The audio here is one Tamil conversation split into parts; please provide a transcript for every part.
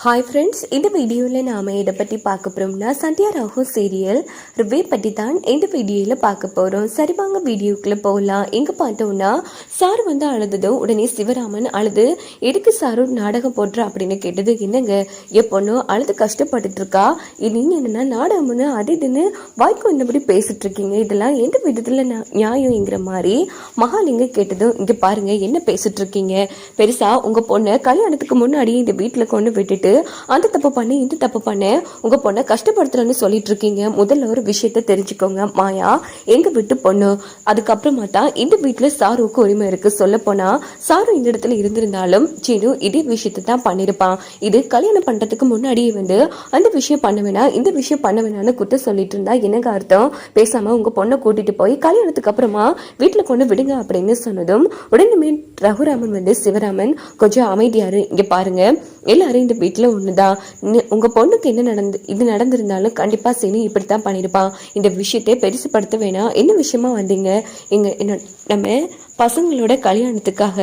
ஹாய் ஃப்ரெண்ட்ஸ் இந்த வீடியோவில் நாம் இதை பற்றி பார்க்க போகிறோம்னா சந்தியா ராகு சீரியல் ரிவ்யூ பற்றி தான் இந்த வீடியோவில் பார்க்க போகிறோம் சரி வாங்க வீடியோக்குள்ளே போகலாம். எங்கே பார்த்தோம்னா சார் வந்து அழுததும் உடனே சிவராமன் அழுது எதுக்கு சாரு நாடகம் போடுற? அப்படின்னு கேட்டது என்னங்க என் பொண்ணு அழுது கஷ்டப்பட்டுட்டு இருக்கா நீங்கள் என்னென்னா நாடகம்னு அது இதுன்னு வாய்க்கு வந்தபடி பேசிட்டு இருக்கீங்க இதெல்லாம் எந்த விதத்தில் நியாயங்கிற மாதிரி மகாலிங்க கேட்டதும் இங்கே பாருங்கள் என்ன பேசிட்டு இருக்கீங்க பெருசாக உங்கள் பொண்ணை கல்யாணத்துக்கு முன்னாடி இந்த வீட்டில் கொண்டு விட்டுட்டு அந்த தப்பு பண்ணி இந்த தப்பு பண்ண உங்க பொண்ணை கஷ்டப்படுத்துறேன்னு சொல்லிட்டு இருக்கீங்க முதல்ல ஒரு விஷயத்த தெரிஞ்சுக்கோங்க மாயா. எங்க வீட்டு பொண்ணு? அதுக்கப்புறமா தான் இந்த வீட்டுல சாருவுக்கு உரிமை இருக்கு. சொல்ல போனா சாரு இந்த இடத்துல இருந்திருந்தாலும் சீனு இதே விஷயத்தை தான் பண்ணிருப்பான். இது கல்யாணம் பண்றதுக்கு முன்னாடியே வந்து அந்த விஷயம் பண்ண வேணாம் இந்த விஷயம் பண்ண வேணாம்னு குத்த சொல்லிட்டு இருந்தா என்னங்க அர்த்தம்? பேசாம உங்க பொண்ணை கூட்டிட்டு போய் கல்யாணத்துக்கு அப்புறமா வீட்டுல கொண்டு விடுங்க அப்படின்னு சொன்னதும் உடனே ரகுராமன் வந்து சிவராமன் கொஞ்சம் அமைதியாரு இங்க பாருங்க. எல்லாரும் இந்த வீட்டுல ஒண்ணுதான் நி- உங்க பொண்ணுக்கு என்ன நடந்து இது நடந்திருந்தாலும் கண்டிப்பா சீனு இப்படித்தான் பண்ணிருப்பான் இந்த விஷயத்தை பெருசுப்படுத்த வேணாம். என்ன விஷயமா வந்தீங்க? எங்கள் என்ன நம்ம பசங்களோட கல்யாணத்துக்காக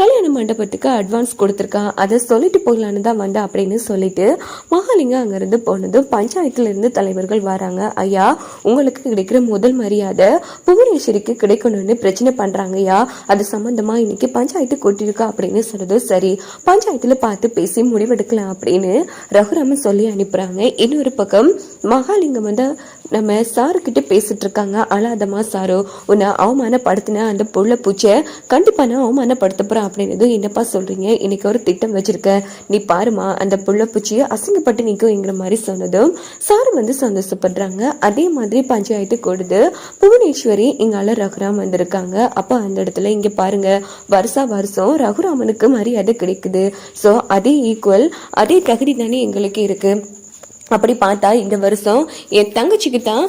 கல்யாண மண்டபத்துக்கு அட்வான்ஸ் கொடுத்துருக்கான் அதை சொல்லிட்டு போகலான்னு தான் வந்தேன் அப்படின்னு சொல்லிட்டு மகாலிங்கம் அங்கேருந்து போனதும் பஞ்சாயத்துலேருந்து தலைவர்கள் வராங்க. ஐயா உங்களுக்கு கிடைக்கிற முதல் மரியாதை புவனேஸ்வரிக்கு கிடைக்கணும்னு பிரச்சனை பண்ணுறாங்க ஐயா. அது சம்மந்தமாக இன்னைக்கு பஞ்சாயத்து கூட்டியிருக்கா அப்படின்னு சொன்னது சரி. பஞ்சாயத்தில் பார்த்து பேசி முடிவெடுக்கலாம் அப்படின்னு ரகுராமன் சொல்லி அனுப்புகிறாங்க இன்னொரு பக்கம் மகாலிங்கம் வந்து நம்ம சாருக்கிட்ட பேசிட்டு இருக்காங்க. அழாதமா சாரோ உன்னை அவமானப்படுத்தின அந்த பொருளை பூச்சி கண்டிப்பா நான் அவமானப்படுத்த போறேன் அப்படின்னு என்னப்பா சொல்றீங்க? இன்னைக்கு ஒரு திட்டம் வச்சிருக்க. நீ பாருமா அந்த புள்ளப்பூச்சியை அசிங்கப்பட்டு நிற்குங்கிற மாதிரி சொன்னதும் சாரு வந்து சந்தோஷப்படுறாங்க. அதே மாதிரி பஞ்சாயத்து கொடுத்து புவனேஸ்வரி இங்கால ரகுராம் வந்திருக்காங்க. அப்போ அந்த இடத்துல இங்க பாருங்க வருஷா வருஷம் ரகுராமனுக்கு மரியாதை கிடைக்குது. ஸோ அதே ஈக்குவல் அதே தகுதி தானே எங்களுக்கு இருக்கு. அப்படி பார்த்தா இந்த வருஷம் என் தங்கச்சிக்கு தான்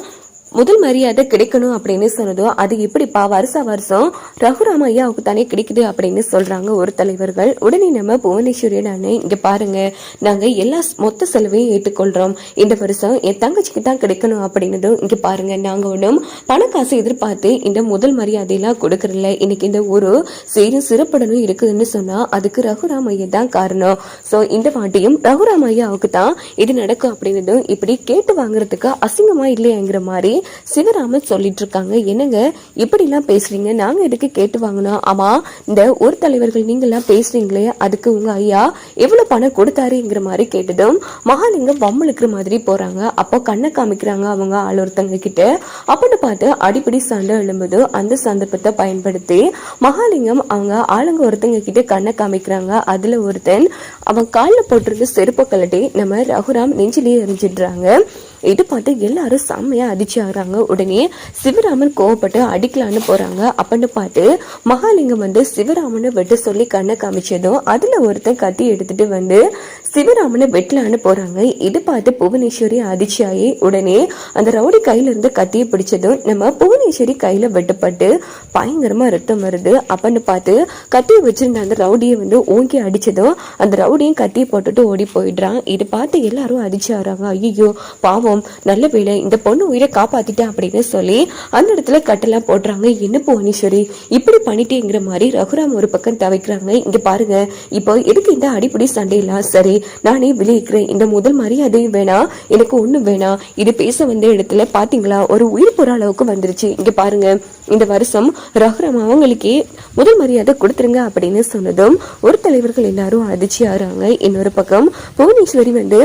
முதல் மரியாதை கிடைக்கணும் அப்படின்னு சொன்னதோ அது எப்படிப்பா வருஷ வருஷம் ரகுராம ஐயாவுக்கு தானே கிடைக்குது அப்படின்னு சொல்றாங்க ஒரு தலைவர்கள். உடனே நம்ம புவனேஸ்வரி அண்ணே இங்க பாருங்க நாங்க எல்லா மொத்த செலவையும் ஏற்றுக்கொள்றோம். இந்த வருஷம் என் தங்கச்சிக்கு தான் கிடைக்கணும் அப்படின்னதும் இங்க பாருங்க நாங்க ஒன்றும் பணக்காசு எதிர்பார்த்து இந்த முதல் மரியாதையெல்லாம் கொடுக்கறல இன்னைக்கு இந்த ஒரு சீரும் சிறப்புடனும் இருக்குதுன்னு சொன்னா அதுக்கு ரகுராம் ஐயா தான் காரணம். ஸோ இந்த வாட்டியும் ரகுராம் ஐயாவுக்கு தான் இது நடக்கும் அப்படின்னதும் இப்படி கேட்டு வாங்குறதுக்கு அசிங்கமா இல்லையாங்கிற மாதிரி சிவராமன் சொல்லிட்டு இருக்காங்க என்னங்க இப்படிலாம் பேசுறீங்க? நாங்க எதுக்கு கேட்டு வாங்கினோம்? ஆமா இந்த ஒரு தலைவர்கள் நீங்களாம் பேசுறீங்களே அதுக்கு உங்க ஐயா எவ்வளவு பணம் கொடுத்தாருங்கிற மாதிரி கேட்டதும் மகாலிங்கம் வம்பளுக்குற மாதிரி போறாங்க. அப்போ கண்ணை காமிக்கிறாங்க அவங்க ஆள் ஒருத்தங்க கிட்ட. அப்படின்னு பார்த்து அடிப்படி சண்டை எழும்புது. அந்த சந்தர்ப்பத்தை பயன்படுத்தி மகாலிங்கம் அவங்க ஆளுங்க ஒருத்தங்க கிட்ட கண்ணை காமிக்கிறாங்க. அதுல ஒருத்தன் அவன் காலில் போட்டிருந்த செருப்பை கலட்டி நம்ம ரகுராம் நெஞ்சிலேயே எரிஞ்சிடுறாங்க. இது பார்த்து எல்லாரும் செம்மையாக அதிர்ச்சி ஆகுறாங்க உடனே சிவராமன் கோவப்பட்டு அடிக்கலான்னு போகிறாங்க அப்படின்னு பார்த்து மகாலிங்கம் வந்து சிவராமனை வெட்ட சொல்லி கண்ணை காமிச்சதும் அதில் ஒருத்தன் கத்தி எடுத்துட்டு வந்து சிவராமனை வெட்டலான்னு போகிறாங்க இது பார்த்து புவனேஸ்வரி அதிர்ச்சியாகி உடனே அந்த ரவுடி கையிலேருந்து கத்தியை பிடிச்சதும் நம்ம புவனேஸ்வரி கையில் வெட்டப்பட்டு பயங்கரமாக ரத்தம் வருது. அப்படின்னு பார்த்து கத்தியை வச்சிருந்த அந்த ரவுடியை வந்து ஓங்கி அடித்ததும் அந்த ரவுடியும் கத்தியை போட்டுட்டு ஓடி போயிடுறான். இது பார்த்து எல்லாரும் அதிர்ச்சி ஆகிறாங்க ஐயோ பாவம். நல்ல வேலை இந்த பொண்ணு உயிரை காப்பாத்திட்டேன் அப்படின்னு சொல்லி அந்த இடத்துல கட்டெல்லாம் போடுறாங்க. என்ன புவனேஸ்வரி இப்படி பண்ணிட்டேங்கிற மாதிரி ரகுராம் ஒரு பக்கம் தவிக்கிறாங்க. இங்க பாருங்க. இப்போ எதுக்கு இந்த அடிப்படி சண்டையெல்லாம்? சரி நானே விளைவிக்கிறேன் இந்த முதல் மரியாதையும் வேணாம் எனக்கு ஒண்ணும் வேணாம் இது பேச வந்த இடத்துல பாத்தீங்களா? ஒரு உயிர் போற அளவுக்கு வந்துருச்சு. இங்க பாருங்க. இந்த வருஷம் ரகுராம் அவங்களுக்கே முதல் மரியாதை கொடுத்துருங்க அப்படின்னு சொன்னதும் ஒரு தலைவர்கள் எல்லாரும் அதிர்ச்சி ஆறாங்க இன்னொரு பக்கம் புவனேஸ்வரி வந்து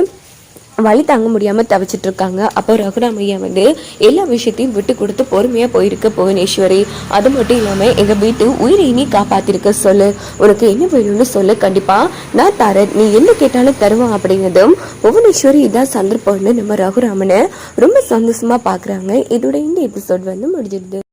வழி தாங்க முடியாமல் தவிச்சிட்டு இருக்காங்க அப்போ ரகுராமையா வந்து எல்லா விஷயத்தையும் விட்டு கொடுத்து பொறுமையாக போயிருக்கு புவனேஸ்வரி அது மட்டும் இல்லாமல் எங்கள் வீட்டு உயிரை நீ காப்பாத்திருக்க சொல்லு. உனக்கு என்ன வேணும்னு சொல்லு கண்டிப்பாக நான் தரேன். நீ என்ன கேட்டாலும் தருவோம் அப்படிங்கிறதும் புவனேஸ்வரி இதான் சந்தர்ப்பம்னு நம்ம ரகுராமனை ரொம்ப சந்தோஷமாக பார்க்குறாங்க இதோட இந்த எபிசோட் வந்து முடிஞ்சிருது